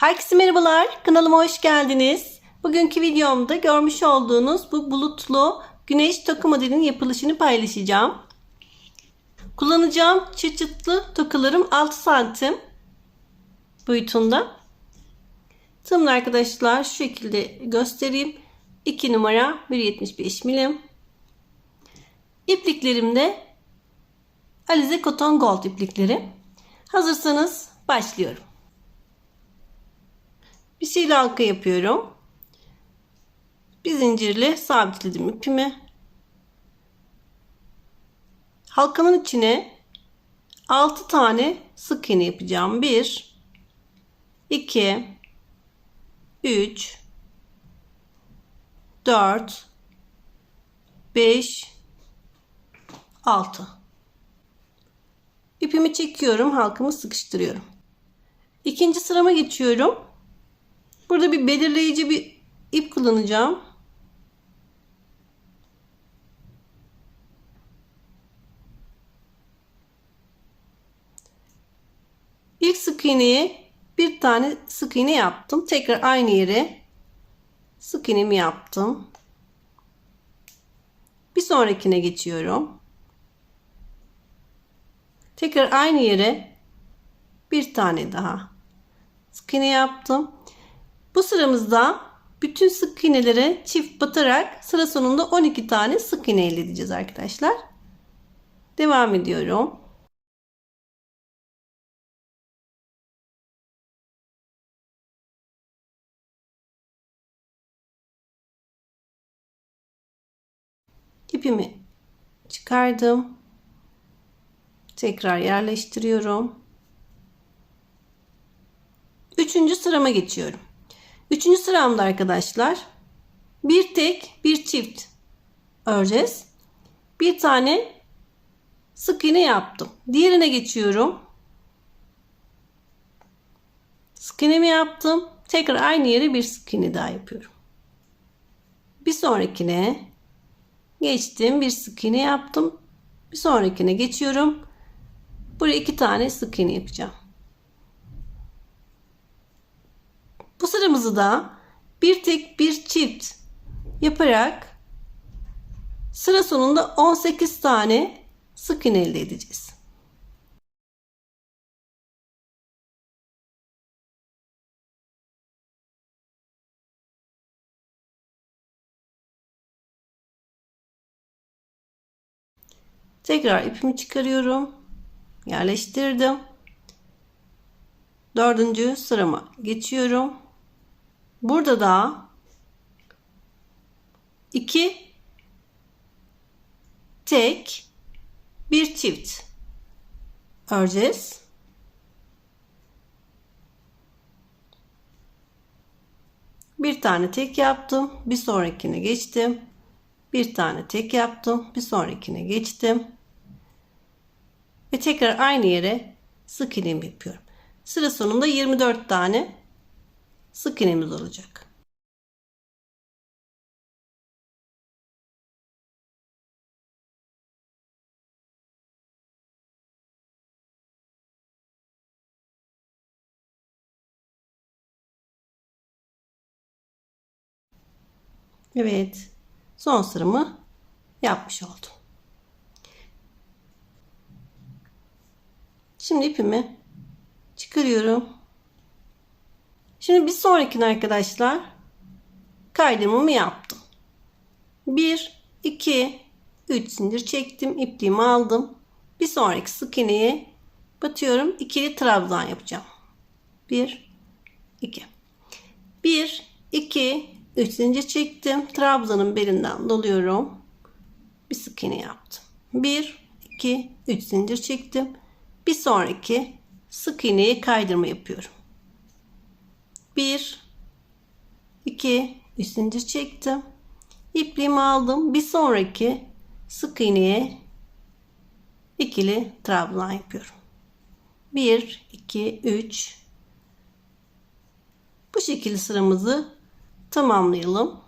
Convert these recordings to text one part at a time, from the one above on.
Herkese merhabalar. Kanalıma hoş geldiniz. Bugünkü videomda görmüş olduğunuz bu bulutlu güneş toka modelinin yapılışını paylaşacağım. Kullanacağım çıt çıtlı tokalarım 6 santim boyutunda. Tımlı arkadaşlar şu şekilde göstereyim. 2 numara 1.75 milim. İpliklerim de Alize Cotton Gold iplikleri. Hazırsanız başlıyorum. Bir şeyle halka yapıyorum. Bir zincirle sabitledim ipimi. Halkamın içine 6 tane sık iğne yapacağım. 1 2 3 4 5 6 İpimi çekiyorum, halkamı sıkıştırıyorum. İkinci sırama geçiyorum. Burada bir belirleyici bir ip kullanacağım. İlk sık iğneyi bir tane sık iğne yaptım. Tekrar aynı yere sık iğnemi yaptım. Bir sonrakine geçiyorum. Tekrar aynı yere bir tane daha sık iğne yaptım. Bu sıramızda bütün sık iğnelere çift batarak sıra sonunda 12 tane sık iğne elde edeceğiz arkadaşlar. Devam ediyorum. İpimi çıkardım. Tekrar yerleştiriyorum. Üçüncü sırama geçiyorum. Üçüncü sıramda arkadaşlar bir tek bir çift öreceğiz. Bir tane sık iğne yaptım. Diğerine geçiyorum. Sık iğnemi yaptım. Tekrar aynı yere bir sık iğne daha yapıyorum. Bir sonrakine geçtim. Bir sık iğne yaptım. Bir sonrakine geçiyorum. Buraya iki tane sık iğne yapacağım. Bu sıramızı da bir tek bir çift yaparak sıra sonunda 18 tane sık iğne elde edeceğiz. Tekrar ipimi çıkarıyorum. Yerleştirdim. Dördüncü sırama geçiyorum. Burada da iki tek bir çift öreceğiz. Bir tane tek yaptım. Bir sonrakine geçtim. Bir tane tek yaptım. Bir sonrakine geçtim. Ve tekrar aynı yere sık iğnemi yapıyorum. Sıra sonunda 24 tane sık iğnemiz olacak. Evet. Son sıramı yapmış oldum. Şimdi ipimi çıkarıyorum. Şimdi bir sonrakine arkadaşlar kaydırmamı yaptım. 1 2 3 zincir çektim, ipliğimi aldım. Bir sonraki sık iğneye batıyorum. İkili trabzan yapacağım. 1 2 1 2 3 zincir çektim. Trabzanın belinden doluyorum. Bir sık iğne yaptım. 1 2 3 zincir çektim. Bir sonraki sık iğneye kaydırma yapıyorum. 1 2 3 zincir çektim. İpliğimi aldım. Bir sonraki sık iğneye ikili trabzan yapıyorum. 1 2 3 Bu şekilde sıramızı tamamlayalım.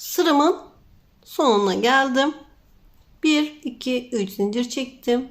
Sıramın sonuna geldim. 1 2 3 zincir çektim.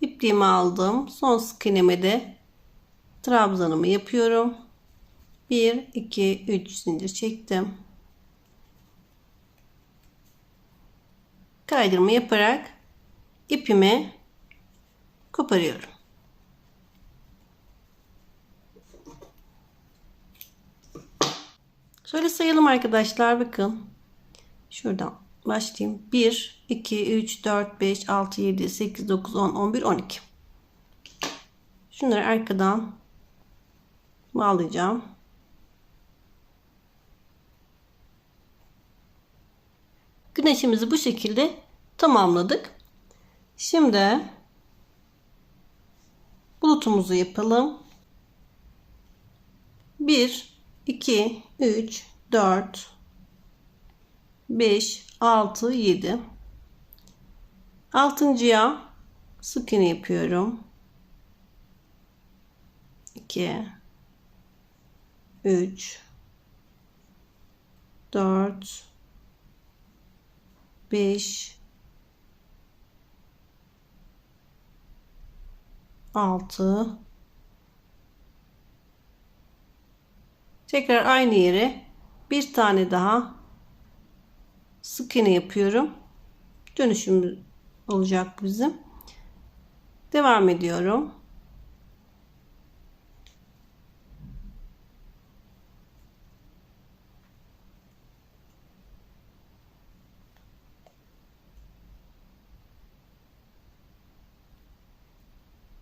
İpliğimi aldım. Son sık iğneme de trabzanımı yapıyorum. 1 2 3 zincir çektim. Kaydırma yaparak ipimi koparıyorum. Şöyle sayalım arkadaşlar bakın. Şuradan başlayayım. 1, 2, 3, 4, 5, 6, 7, 8, 9, 10, 11, 12. Şunları arkadan bağlayacağım. Güneşimizi bu şekilde tamamladık. Şimdi bulutumuzu yapalım. 1 2 3 4 5 6 7 altıncıya sık iğne yapıyorum. 2 3 4 5 6 tekrar aynı yere bir tane daha sık iğne yapıyorum. Dönüşüm olacak bizim. Devam ediyorum.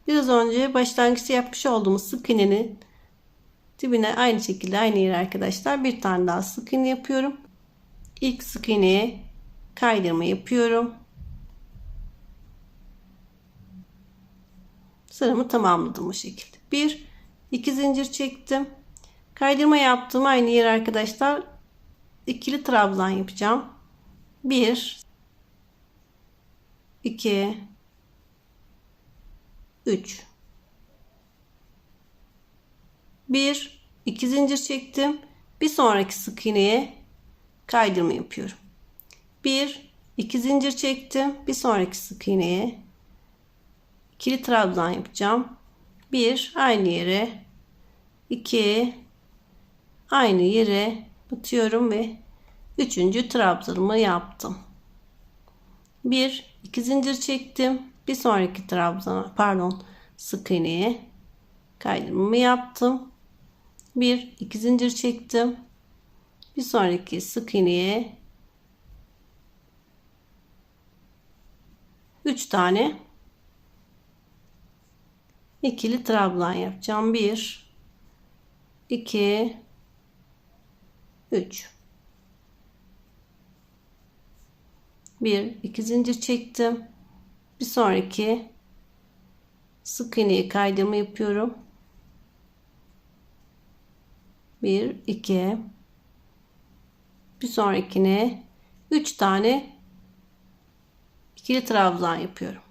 Biraz önce başlangıçta yapmış olduğumuz sık iğnenin dibine aynı şekilde aynı yere arkadaşlar bir tane daha sık iğne yapıyorum. İlk sık iğneye kaydırma yapıyorum. Sıramı tamamladım bu şekilde. Bir, iki zincir çektim. Kaydırma yaptığım aynı yer arkadaşlar ikili trabzan yapacağım. Bir, iki, 3 1 2 zincir çektim. Bir sonraki sık iğneye kaydırma yapıyorum. 1 2 zincir çektim. Bir sonraki sık iğneye ikili trabzan yapacağım. 1 aynı yere 2 aynı yere batıyorum ve 3. trabzanımı yaptım. 1 2 zincir çektim bir sonraki trabzana pardon sık iğneye kaydırmamı yaptım. Bir iki zincir çektim. Bir sonraki sık iğneye 3 tane ikili trabzan yapacağım. 1 2 3 1 2 zincir çektim bir sonraki sık iğneyi kaydırma yapıyorum. 1 2 bir sonrakine 3 tane ikili trabzan yapıyorum.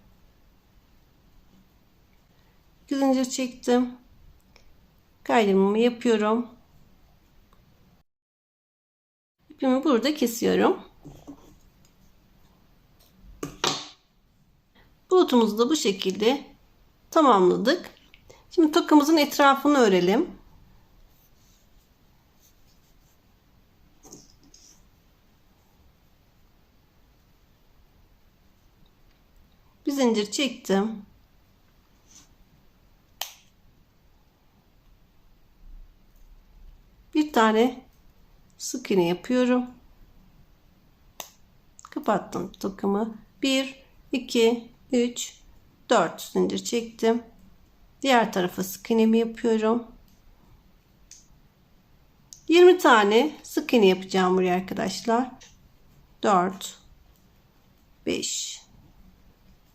2 zincir çektim. Kaydırmamı yapıyorum. İpimi burada kesiyorum. Bulutumuzu da bu şekilde tamamladık. Şimdi tokamızın etrafını örelim. Bir zincir çektim. Bir tane sık iğne yapıyorum. Kapattım tokamı. 1 2 3 4 zincir çektim. Diğer tarafa sık iğnemi yapıyorum. 20 tane sık iğne yapacağım buraya arkadaşlar. 4 5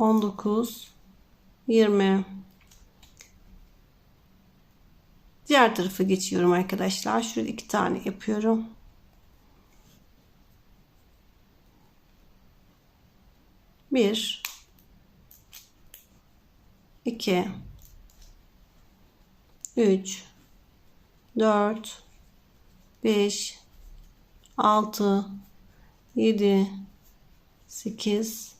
19 20 Diğer tarafa geçiyorum arkadaşlar. Şurada iki tane yapıyorum. Bir, iki, üç, dört, beş, altı, yedi, sekiz,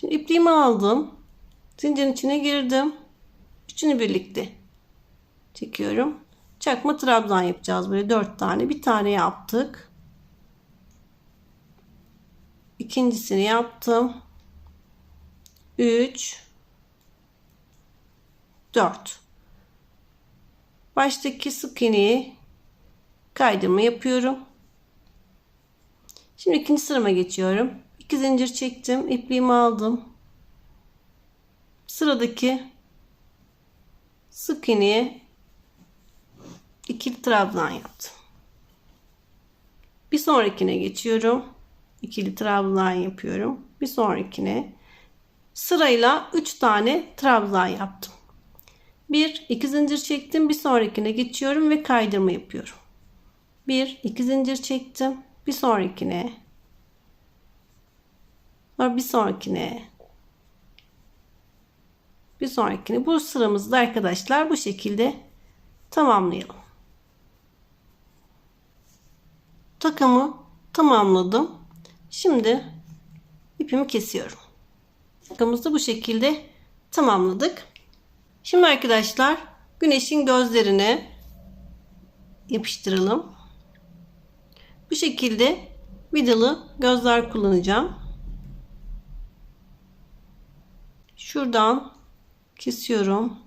Şimdi ipliğimi aldım. Zincirin içine girdim. Üçünü birlikte çekiyorum. Çakma trabzan yapacağız böyle dört tane. Bir tane yaptık. İkincisini yaptım. 3 4 Baştaki sık iğneyi kaydırma yapıyorum. Şimdi ikinci sırama geçiyorum. 2 zincir çektim. ipliğimi aldım. Sıradaki sık iğneye ikili trabzan yaptım. Bir sonrakine geçiyorum. İkili trabzan yapıyorum. Bir sonrakine sırayla 3 tane trabzan yaptım. 1 2 zincir çektim. Bir sonrakine geçiyorum ve kaydırma yapıyorum. 1 2 zincir çektim. Bir sonrakine sonra bir sonrakine bir sonrakine bu sıramızda arkadaşlar bu şekilde tamamlayalım. Takımı tamamladım. Şimdi ipimi kesiyorum. Takamızı bu şekilde tamamladık. Şimdi arkadaşlar güneşin gözlerini yapıştıralım. Bu şekilde vidalı gözler kullanacağım. Şuradan kesiyorum.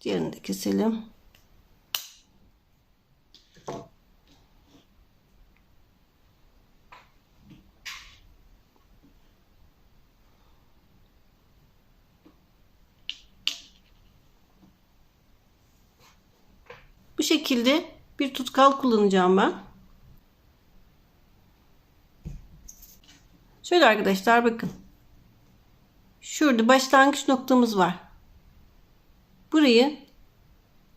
Diğerini de keselim. Bu şekilde bir tutkal kullanacağım ben. Şöyle arkadaşlar bakın. Şurada başlangıç noktamız var. Burayı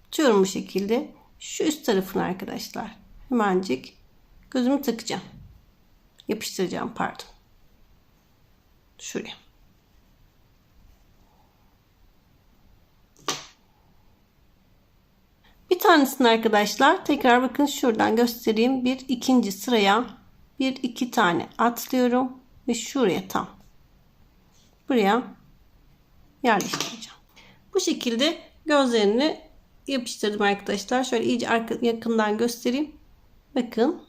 tutuyorum bu şekilde. Şu üst tarafını arkadaşlar. Hemencik gözümü takacağım. Yapıştıracağım pardon. Şuraya. Bir tanesini arkadaşlar tekrar bakın şuradan göstereyim. Bir ikinci sıraya bir iki tane atlıyorum ve şuraya tam buraya yerleştireceğim. Bu şekilde gözlerini yapıştırdım arkadaşlar. Şöyle iyice arka, yakından göstereyim. Bakın.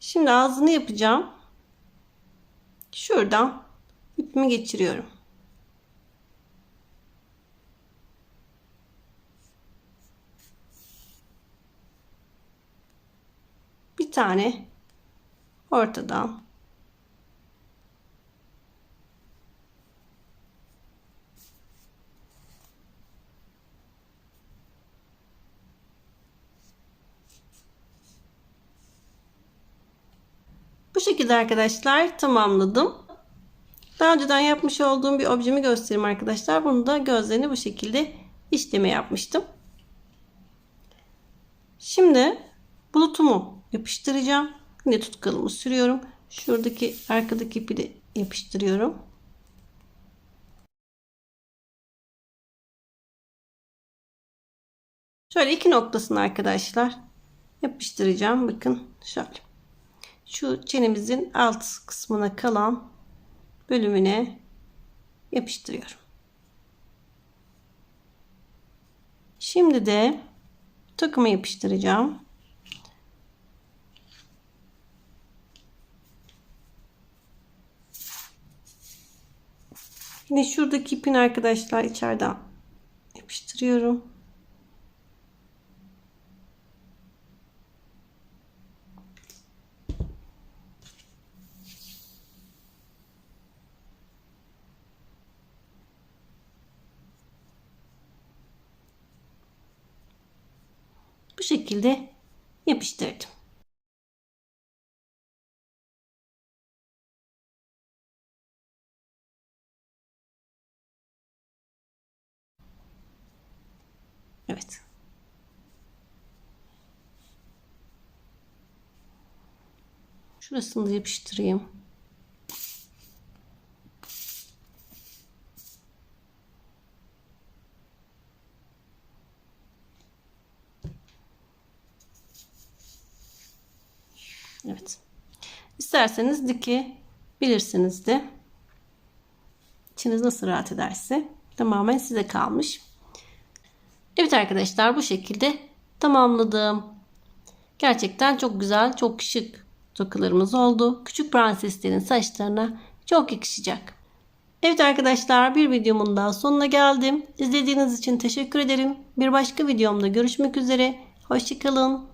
Şimdi ağzını yapacağım. Şuradan ipimi geçiriyorum. Bir tane ortadan Bu şekilde arkadaşlar tamamladım. Daha önceden yapmış olduğum bir objemi göstereyim arkadaşlar. Bunu da gözlerini bu şekilde işleme yapmıştım. Şimdi bulutumu yapıştıracağım. Yine tutkalımı sürüyorum. Şuradaki arkadaki ipi de yapıştırıyorum. Şöyle iki noktasını arkadaşlar yapıştıracağım. Bakın şöyle şu çenemizin alt kısmına kalan bölümüne yapıştırıyorum. Şimdi de takımı yapıştıracağım. Yine şuradaki ipin arkadaşlar içeriden yapıştırıyorum. Bu şekilde yapıştırdım. Evet. Şurasını da yapıştırayım. Evet. İsterseniz dikebilirsiniz de. İçiniz nasıl rahat ederse tamamen size kalmış. Evet arkadaşlar bu şekilde tamamladım. Gerçekten çok güzel, çok şık tokalarımız oldu. Küçük prenseslerin saçlarına çok yakışacak. Evet arkadaşlar bir videomun daha sonuna geldim. İzlediğiniz için teşekkür ederim. Bir başka videomda görüşmek üzere. Hoşçakalın.